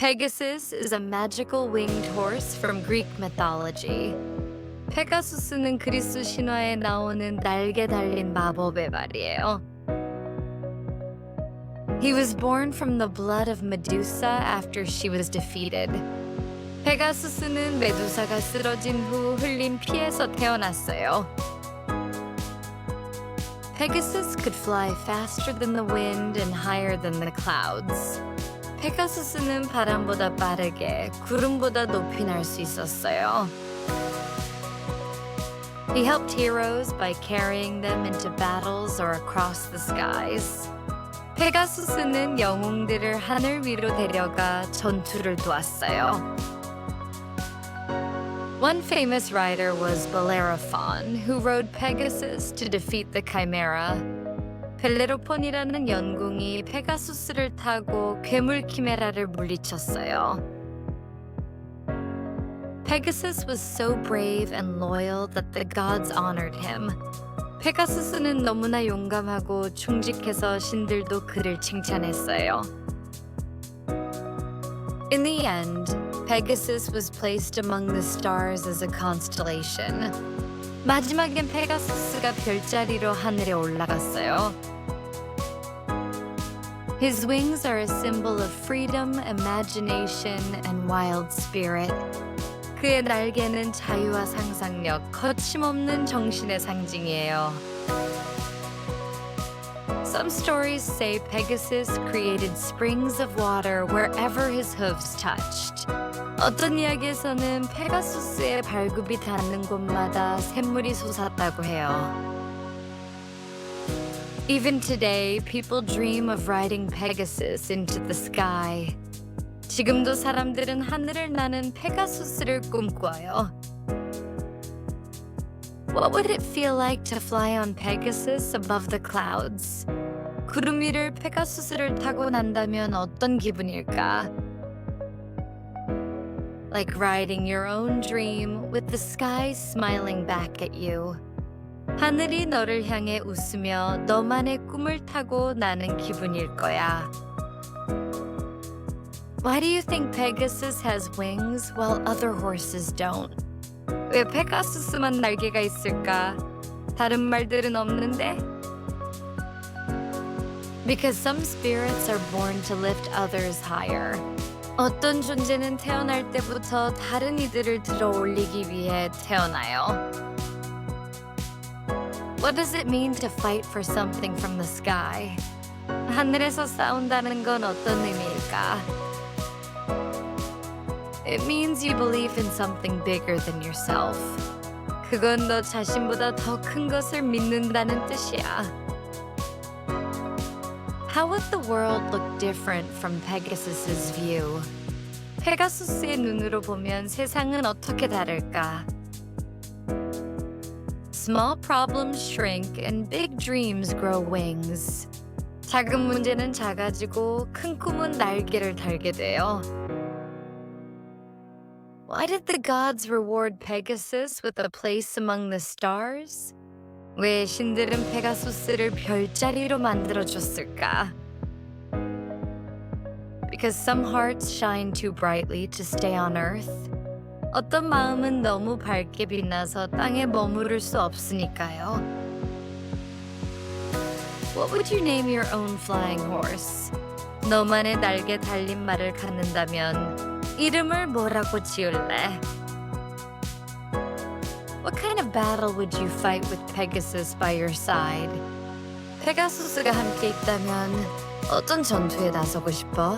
Pegasus is a magical winged horse from Greek mythology. 페가수스는 그리스 신화에 나오는 날개 달린 마법의 말이에요. He was born from the blood of Medusa after she was defeated. 페가수스는 메두사가 쓰러진 후 흘린 피에서 태어났어요. Pegasus could fly faster than the wind and higher than the clouds. 페가수스는 바람보다 빠르게 구름보다 높이 날 수 있었어요. He helped heroes by carrying them into battles or across the skies. 페가수스는 영웅들을 하늘 위로 데려가 전투를 도왔어요. One famous rider was Bellerophon, who rode Pegasus to defeat the Chimera. 벨레로폰이라는 연궁이 페가수스를 타고 괴물 키메라를 물리쳤어요. Pegasus was so brave and loyal that the gods honored him. 페가수스는 너무나 용감하고 충직해서 신들도 그를 칭찬했어요. In the end, Pegasus was placed among the stars as a constellation. 마지막엔 페가수스가 별자리로 하늘에 올라갔어요. His wings are a symbol of freedom, imagination, and wild spirit. 그의 날개는 자유와 상상력, 거침없는 정신의 상징이에요. Some stories say Pegasus created springs of water wherever his hooves touched. 어떤 이야기에서는 페가수스의 발굽이 닿는 곳마다 샘물이 솟았다고 해요. Even today, people dream of riding Pegasus into the sky. 지금도 사람들은 하늘을 나는 페가수스를 꿈꿔요. What would it feel like to fly on Pegasus above the clouds? 구름 위를 페가수스를 타고 난다면 어떤 기분일까? Like riding your own dream with the sky smiling back at you. 하늘이 너를 향해 웃으며 너만의 꿈을 타고 나는 기분일 거야. Why do you think Pegasus has wings while other horses don't? 왜 페가수스만 날개가 있을까? 다른 말들은 없는데? Because some spirits are born to lift others higher. 어떤 존재는 태어날 때부터 다른 이들을 들어 올리기 위해 태어나요. What does it mean to fight for something from the sky? 하늘에서 싸운다는 건 어떤 의미일까? It means you believe in something bigger than yourself. 그건 너 자신보다 더 큰 것을 믿는다는 뜻이야. How would the world look different from Pegasus's view? 페가수스의 눈으로 보면 세상은 어떻게 다를까? Small problems shrink and big dreams grow wings. 작은 문제는 작아지고 큰 꿈은 날개를 달게 돼요. Why did the gods reward Pegasus with a place among the stars? 왜 신들은 페가수스를 별자리로 만들어 줬을까? Because some hearts shine too brightly to stay on earth. 어떤 마음은 너무 밝게 빛나서 땅에 머무를 수 없으니까요. What would you name your own flying horse? 너만의 날개 달린 말을 갖는다면 이름을 뭐라고 지을래? What kind of battle would you fight with Pegasus by your side? 페가수스가 함께 있다면 어떤 전투에 나서고 싶어?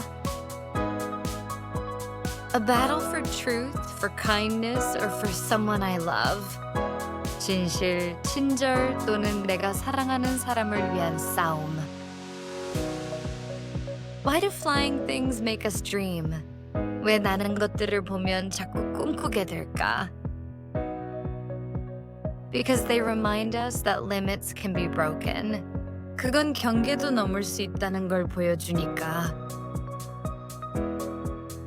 A battle for truth, for kindness, or for someone I love. 진실, 친절 또는 내가 사랑하는 사람을 위한 싸움. Why do flying things make us dream? 왜 나는 것들을 보면 자꾸 꿈꾸게 될까? Because they remind us that limits can be broken. 그건 경계도 넘을 수 있다는 걸 보여주니까.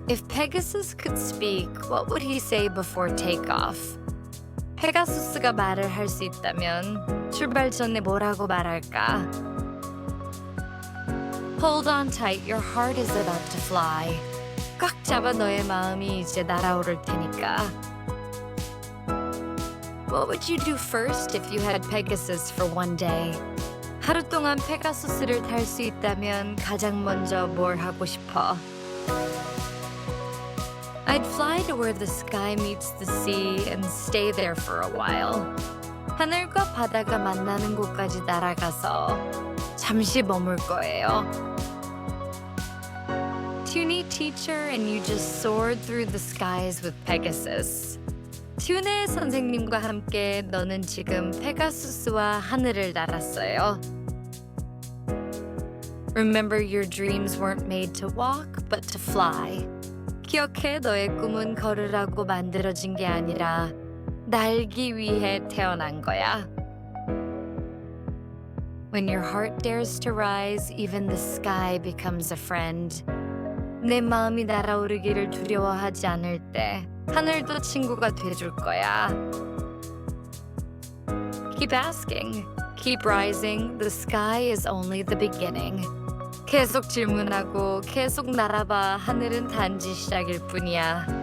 If Pegasus could speak, what would he say before takeoff? 페가수스가 말을 할 수 있다면 출발 전에 뭐라고 말할까? Hold on tight, your heart is about to fly. 꽉 잡아 너의 마음이 이제 날아오를 테니까. What would you do first if you had Pegasus for one day? 하루 동안 페가수스를 탈 수 있다면 가장 먼저 뭘 하고 싶어? I'd fly to where the sky meets the sea and stay there for a while. 하늘과 바다가 만나는 곳까지 날아가서 잠시 머물 거예요. Tuni teacher and you just soared through the skies with Pegasus. 튜네 선생님과 함께 너는 지금 페가수스와 하늘을 날았어요. Remember your dreams weren't made to walk but to fly. 기억해 너의 꿈은 걸으라고 만들어진 게 아니라 날기 위해 태어난 거야. When your heart dares to rise, even the sky becomes a friend. 내 마음이 날아오르기를 두려워하지 않을 때 하늘도 친구가 돼줄 거야. Keep asking. Keep rising. The sky is only the beginning. 계속 질문하고 계속 날아봐. 하늘은 단지 시작일 뿐이야.